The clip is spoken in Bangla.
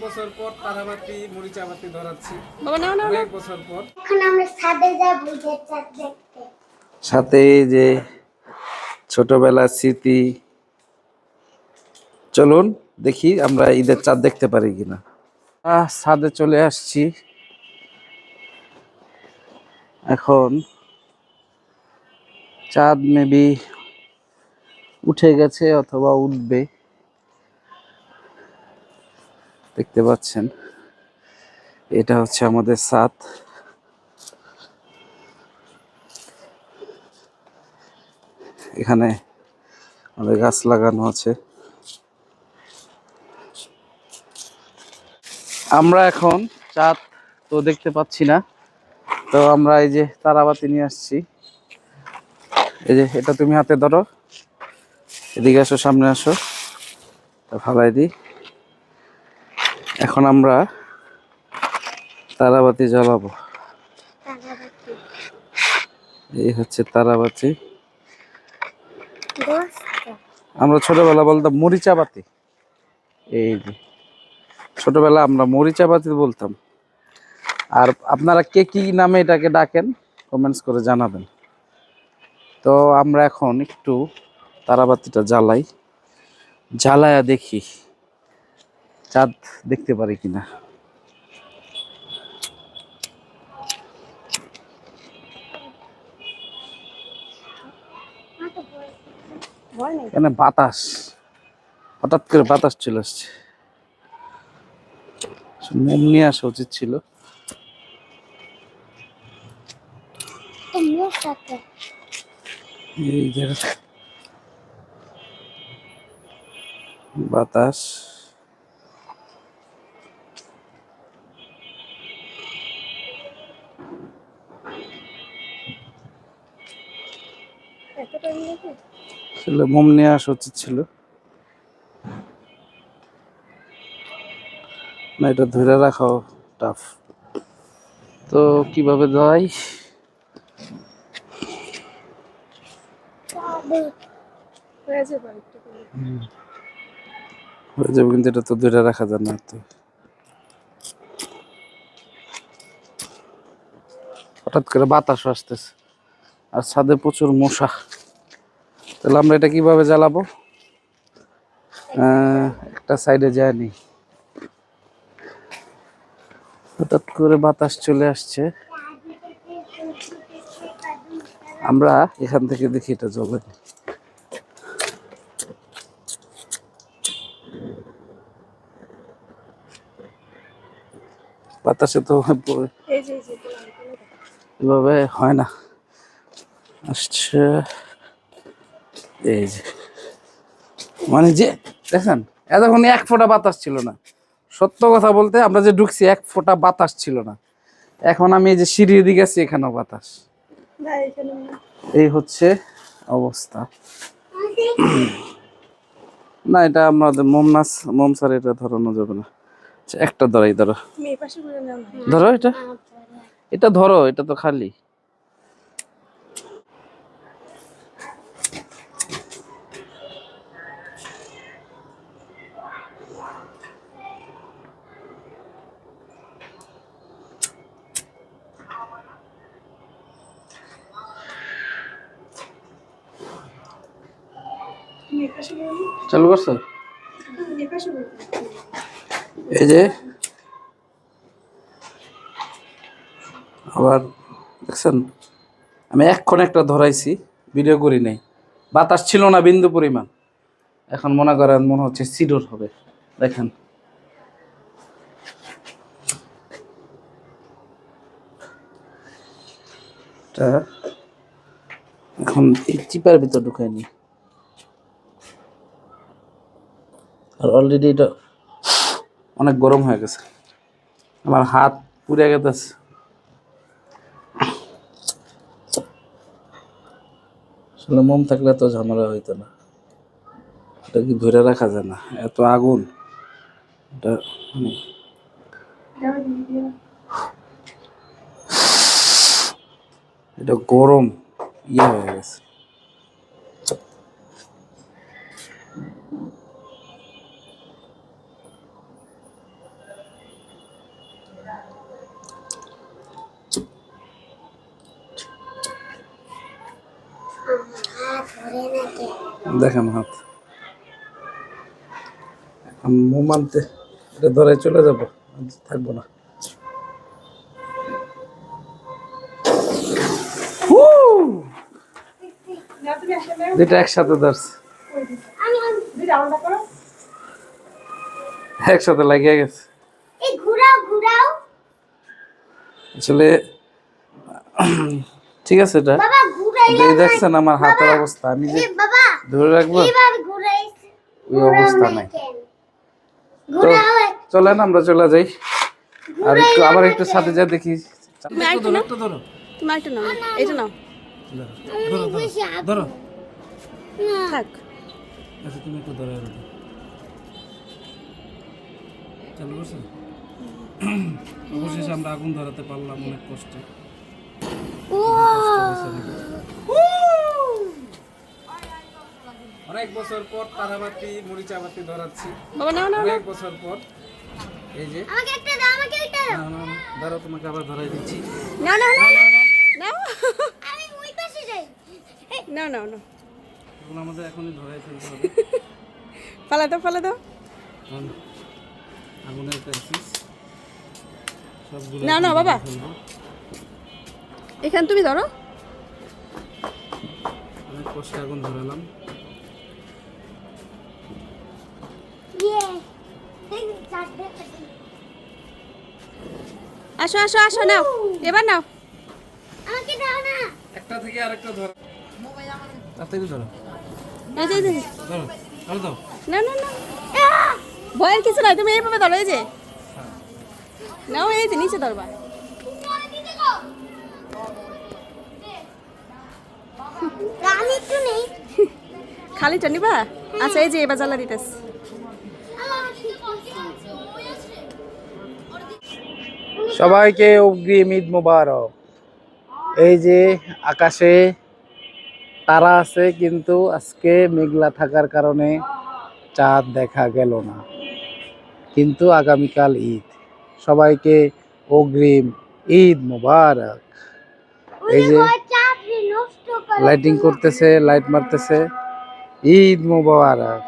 বছর পর তারাবাতি মরিচাবাতি ধরাচ্ছি। বাবা নাও নাও অনেক বছর পর। এখন আমরা ছাদে যাব ঈদের চাঁদ দেখতে। সাথে যে ছোটবেলার স্মৃতি। চলুন দেখি আমরা ঈদের চাঁদ দেখতে পারি কিনা। আহ, ছাদে চলে আসছি। এখন চাঁদ মেবি উঠে গেছে অথবা উঠবে। দেখতে পাচ্ছেন। এটা হচ্ছে আমাদের ছাদ এখানে আমাদের গাছ লাগানো আছে। আমরা এখন চাঁদ তো দেখতে পাচ্ছি না। তো আমরা এই যে তারাবাতি নিয়ে আসছি। এই যে এটা তুমি হাতে ধরো। এদিকে আসো, সামনে আসো। ফালাই দিই। এখন আমরা তারাবাতি জ্বালাবো। এই হচ্ছে তারাবাতি। আমরা ছোটবেলা বলতাম মরিচাবাতি এই যে, ছোটবেলা আমরা মরিচাবাতি বলতাম। আর আপনারা কে কি নামে এটাকে ডাকেন কমেন্টস করে জানাবেন। তো আমরা এখন একটু তারাবাতিটা জ্বালাই। জ্বালায়া দেখি। চাঁদ দেখতে পারি কিনা? এখানে বাতাস। হঠাৎ করে বাতাস চলে আসছে। মোম নিয়ে আসা উচিত ছিল। বাতাস। আসলে মোম নিয়ে আসা উচিত ছিল। না এটা ধরে রাখাও টাফ তো কীভাবে করে। হয়ে যাবে কিন্তু এটা তো ধরে রাখা যায় না তো হঠাৎ করে বাতাস আসতেছে। আর ছাদে প্রচুর মশা। তাহলে আমরা এটা কীভাবে জ্বালাবো? একটা সাইডে যায়নি হঠাৎ করে বাতাস চলে আসছে। আমরা এখান থেকে দেখি এটা জ্বলে বাতাসে তো। এভাবে হয় না। আসছে। এই যে। মানে যে দেখেন এতক্ষণ এক ফোঁটা বাতাস ছিল না। সত্য কথা বলতে আমরা যে ঢুকছি এক ফোঁটা বাতাস ছিল না। এখন আমি এই যে সিঁড়ির দিকে আছি এখানেও বাতাস। এই হচ্ছে অবস্থা। না এটা আমাদের মোম নাচ মোম স্যার এটা ধরানো যাবে না। আচ্ছা, একটা ধরাই ধরো। ধরো এটা। এটা ধরো এটা তো খালি। চালু করছ? এই যে, আবার দেখছেন? আমি এক্ষণ একটা ধরাইছি ভিডিও করি নাই। বাতাস ছিল না বিন্দু পরিমাণ। এখন মনে করেন মনে হচ্ছে সিডোর হবে। দেখেন। এখন এই চিপার ভিতর ঢুকায়নি আর অলরেডি এটা অনেক গরম হয়ে গেছে। আমার হাত পুড়ে গেছে আসলে মোম থাকলে তো ঝামেলা হইতো না। এটা কি ধরে রাখা যায় না? এত আগুন। এটা মানে। এটা গরম ইয়ে হয়ে গেছে। দেখেন হাত। মোমানতে এটা ধরে চলে যাব থাকব না। দুইটা একসাথে ধরছে। একসাথে লাগিয়ে গেছে। আসলে ঠিক আছে এটা। দেখছেন আমার হাতের অবস্থা। আমি যে ধরে রাখব? ওই অবস্থা নাই। তো চলেন আমরা চলে যাই। আর একটু আবার একটু সাথে যা দেখি। তুমি একটু ধরো ধরো। তুমি একটা নাও। এটা নাও। ধরো ধরো ধরো। থাক। আচ্ছা তুমি একটু ধরো চালু করছ অবশেষে আমরা আগুন ধরাতে পারলাম অনেক কষ্টে। অনেক বছর পর তারাবাতি মরিচাবাতি ধরাচ্ছি। বাবা নাও নাও অনেক বছর পর। এই যে। আমাকে একটা দাও আমাকে একটা দাও। না, না, না, ধরো তোমাকে আবার ধরাই দিচ্ছি। নাও নাও নাও নাও আমি ওই পাশে যাই। নাও নাও নাও। এখন আমাদের এখনই ধরাই ফেলতে হবে। পালা দাও পালা দাও আগুনের প্যান্সিস সবগুলো না, না, বাবা। এখান তুমি ধরো। অনেক কষ্টে আগুন ধরালাম। আসো আসো আসো নাও। এবার নাও। আমাকে দাও না। একটা থেকে আরেকটা ধর। তাড়াতাড়ি ধরো এই যে, এই যে। ধরো আরও দাও না না না ভয়ের কিছু নাই তুমি এইভাবে ধরো এই যে। নাও এই যে নিচে ধরবা। একটু নেই। আচ্ছা এই যে এবার জ্বালা দিতেছ। সবাইকে অগ্রিম ঈদ মোবারক। এই যে আকাশে তারা আছে কিন্তু আজকে মেঘলা থাকার কারণে চাঁদ দেখা গেল না। কিন্তু আগামীকাল ঈদ। সবাইকে অগ্রিম ঈদ মুবারক। এই যে লাইটিং করতেছে লাইট মারতেছে। ঈদ মোবারক।